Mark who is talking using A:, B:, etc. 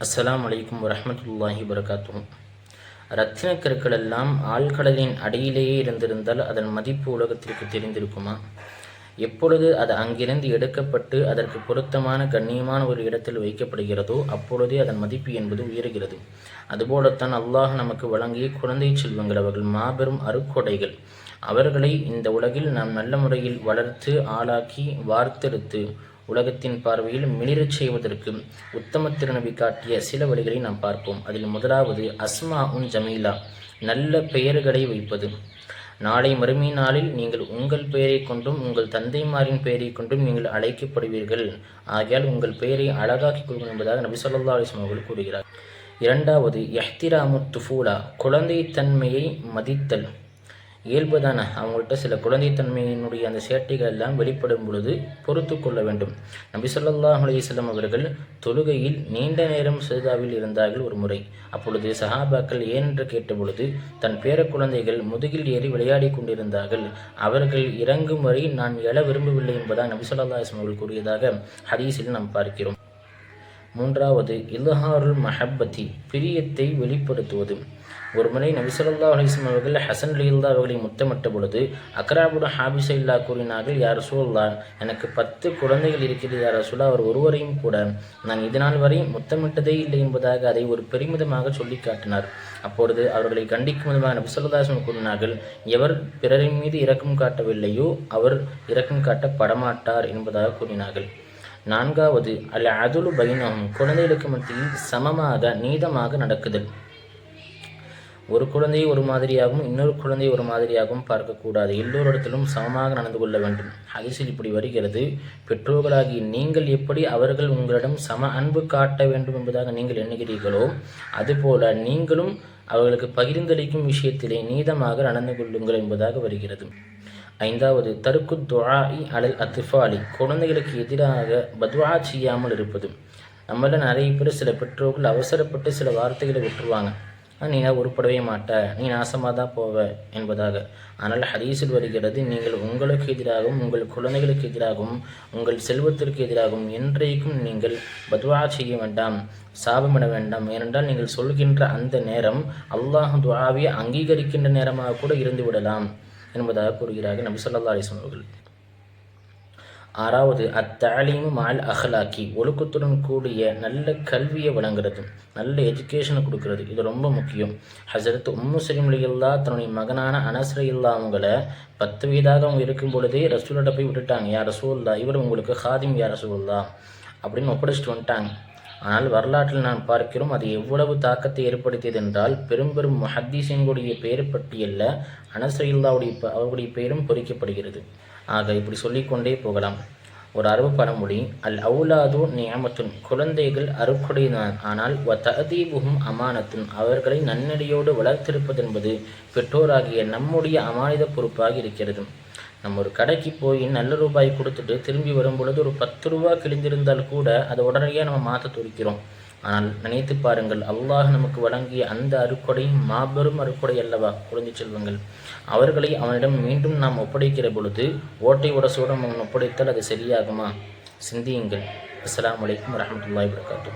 A: அஸ்லாம் வலைக்கம் வரமத்துல்லாஹி வரகாத்தும் ரத்தின கற்கள் எல்லாம் ஆழ்கடலின் அடியிலேயே இருந்திருந்தால் அதன் மதிப்பு உலகத்திற்கு தெரிந்திருக்குமா? எப்பொழுது அது அங்கிருந்து எடுக்கப்பட்டு அதற்கு பொருத்தமான கண்ணியமான ஒரு இடத்தில் வைக்கப்படுகிறதோ அப்பொழுதே அதன் மதிப்பு என்பது உயர்கிறது. அதுபோலத்தான் அல்லாஹ் நமக்கு வழங்கிய குழந்தை செல்வங்கள் அவர்கள் மாபெரும் அருக்கொடைகள் அவர்களை இந்த உலகில் நாம் நல்ல முறையில் வளர்த்து ஆளாக்கி வார்த்தெடுத்து உலகத்தின் பார்வையில் மிளிரச் செய்வதற்கு உத்தம திருநபி காட்டிய சில வழிகளை நாம் பார்ப்போம். அதில் முதலாவது அஸ்மா உன் ஜமீலா நல்ல பெயர்களை வைப்பது. நாளை மறுமை நாளில் நீங்கள் உங்கள் பெயரை கொண்டும் உங்கள் தந்தைமாரின் பெயரை கொண்டும் நீங்கள் அழைக்கப்படுவீர்கள். ஆகையால் உங்கள் பெயரை அழகாக்கிக் கொள்வோம் என்பதாக நபி சொல்லா அலிஸ்லாம் அவர்கள் கூறுகிறார். இரண்டாவது எஹ்திராமு துஃபூலா குழந்தை தன்மையை மதித்தல். இயல்புதானே? அவங்கள்ட்ட சில குழந்தைத்தன்மையினுடைய அந்த சேட்டைகள் எல்லாம் வெளிப்படும் பொழுது பொறுத்து கொள்ள வேண்டும். நபி சொல்லாஹ் அலையம் அவர்கள் தொழுகையில் நீண்ட நேரம் சஜிதாவில் இருந்தார்கள் ஒரு முறை. அப்பொழுது சஹாபாக்கள் ஏன் என்று கேட்டபொழுது தன் பேர குழந்தைகள் முதுகில் ஏறி விளையாடி கொண்டிருந்தார்கள். அவர்கள் இறங்கும் வரை நான் எழ விரும்பவில்லை என்பதாக நபி சொல்லா அவர்கள் கூறியதாக ஹதீஸில் நாம் பார்க்கிறோம். மூன்றாவது இல்ஹாருல் மஹப்பத்தி பிரியத்தை வெளிப்படுத்துவது ஒரு முறை நபிசல்லா அலிஸ்லாம் அவர்கள் ஹசன் அலில்லா அவர்களை முத்தமிட்ட பொழுது அக்ராபுட ஹாபிச இல்லா கூறினார்கள் யார் ரசூல்லா எனக்கு பத்து குழந்தைகள் இருக்கிறது யார் ரசூலா அவர் ஒருவரையும் கூட நான் இதனால் வரை முத்தமிட்டதே இல்லை என்பதாக அதை ஒரு பெருமிதமாக சொல்லி காட்டினார். அப்பொழுது அவர்களை கண்டிக்கும் விதமாக நபிசல்லாஸ்லம் கூறினார்கள் எவர் பிறரின் மீது இரக்கம் காட்டவில்லையோ அவர் இரக்கம் காட்டப்படமாட்டார் என்பதாக கூறினார்கள். நான்காவது அல்ல அதுலு பைனகம் குழந்தைகளுக்கு மத்தியில் சமமாக நீதமாக நடக்குதல். ஒரு குழந்தையை ஒரு மாதிரியாகவும் இன்னொரு குழந்தையை ஒரு மாதிரியாகவும் பார்க்கக்கூடாது. எல்லோரிடத்திலும் சமமாக நடந்து கொள்ள வேண்டும். ஹதீஸில் இப்படி வருகிறது பெற்றோர்களாகி நீங்கள் எப்படி அவர்கள் உங்களிடம் சம அன்பு காட்ட வேண்டும் என்பதாக நீங்கள் எண்ணுகிறீர்களோ அதுபோல நீங்களும் அவர்களுக்கு பகிர்ந்தளிக்கும் விஷயத்திலே நீதமாக நடந்து கொள்ளுங்கள் என்பதாக வருகிறது. ஐந்தாவது தருக்கு துவாஇ அலல் அத்திஃபாலி குழந்தைகளுக்கு எதிராக பத்வா செய்யாமல் இருப்பது. நம்மள நிறைய பேர் சில பெற்றோர்கள் அவசரப்பட்டு சில வார்த்தைகளை விட்டுருவாங்க. நீ உருப்படவே மாட்ட. நீ நாசமாக தான் போவ என்பதாக. ஆனால் ஹதீஸில் வருகிறது நீங்கள் உங்களுக்கு எதிராகவும் உங்கள் குழந்தைகளுக்கு எதிராகவும் உங்கள் செல்வத்திற்கு எதிராகவும் என்றைக்கும் நீங்கள் பத்வா செய்ய வேண்டாம் சாபமிட வேண்டாம். ஏனென்றால் நீங்கள் சொல்கின்ற அந்த நேரம் அல்லாஹ் துவாவை அங்கீகரிக்கின்ற நேரமாக கூட இருந்து விடலாம் என்பதாக கூறுகிறார்கள் நபி சொல்லா அலிஸ்லாம் அவர்கள். ஆறாவது அத்தாலீமு மால் அஹ்லாக்கி ஒழுக்கத்துடன் கூடிய நல்ல கல்வியை வழங்குறது நல்ல எஜுகேஷனை கொடுக்கறது. இது ரொம்ப முக்கியம். ஹசரத் உம்மு சலிமுலில்லா தன்னுடைய மகனான அனஸ்ரையில்லா அவங்கள பத்து வயதாக அவங்க இருக்கும் பொழுதே ரசூலோட போய் விட்டுட்டாங்க. யார் ரசூல்லா இவர் உங்களுக்கு ஹாதிம் யார் ரசூல்லா அப்படின்னு ஒப்படைச்சிட்டு வந்துட்டாங்க. ஆனால் வரலாற்றில் நான் பார்க்கிறோம் அது எவ்வளவு தாக்கத்தை ஏற்படுத்தியது என்றால் பெரும் பெரும் மஹத்தீசங்களுடைய பெயர் பட்டியலில் அனசரில்லாவுடைய அவருடைய பெயரும் பொறிக்கப்படுகிறது. ஆக இப்படி சொல்லிக்கொண்டே போகலாம். ஒரு அரபு பழமொழி அல் அவுலாது நியமத்துன். குழந்தைகள் அருக்குடையதான் ஆனால் வ ததீபுகும் அமானத்தும் அவர்களை நன்னடியோடு வளர்த்திருப்பது என்பது பெற்றோராகிய நம்முடைய அமானித பொறுப்பாக இருக்கிறது. நம்ம ஒரு கடைக்கு போய் நல்ல ரூபாய் கொடுத்துட்டு திரும்பி வரும் பொழுது ஒரு பத்து ரூபா கிழிந்திருந்தால் கூட அதை உடனடியாக நம்ம மாற்ற துடிக்கிறோம். ஆனால் நினைத்து பாருங்கள் அல்லாஹ் நமக்கு வழங்கிய அந்த அறுக்கொடை மாபெரும் அறுக்கொடை அல்லவா? குழந்தை செல்வங்கள் அவர்களை அவனிடம் மீண்டும் நாம் ஒப்படைக்கிற பொழுது ஓட்டை உடசோடு அவன் ஒப்படைத்தால் அது சரியாகுமா? சிந்தியுங்கள். அஸ்லாம் வலைக்கம் வரமத்துல்லாய் வரகாத்தூர்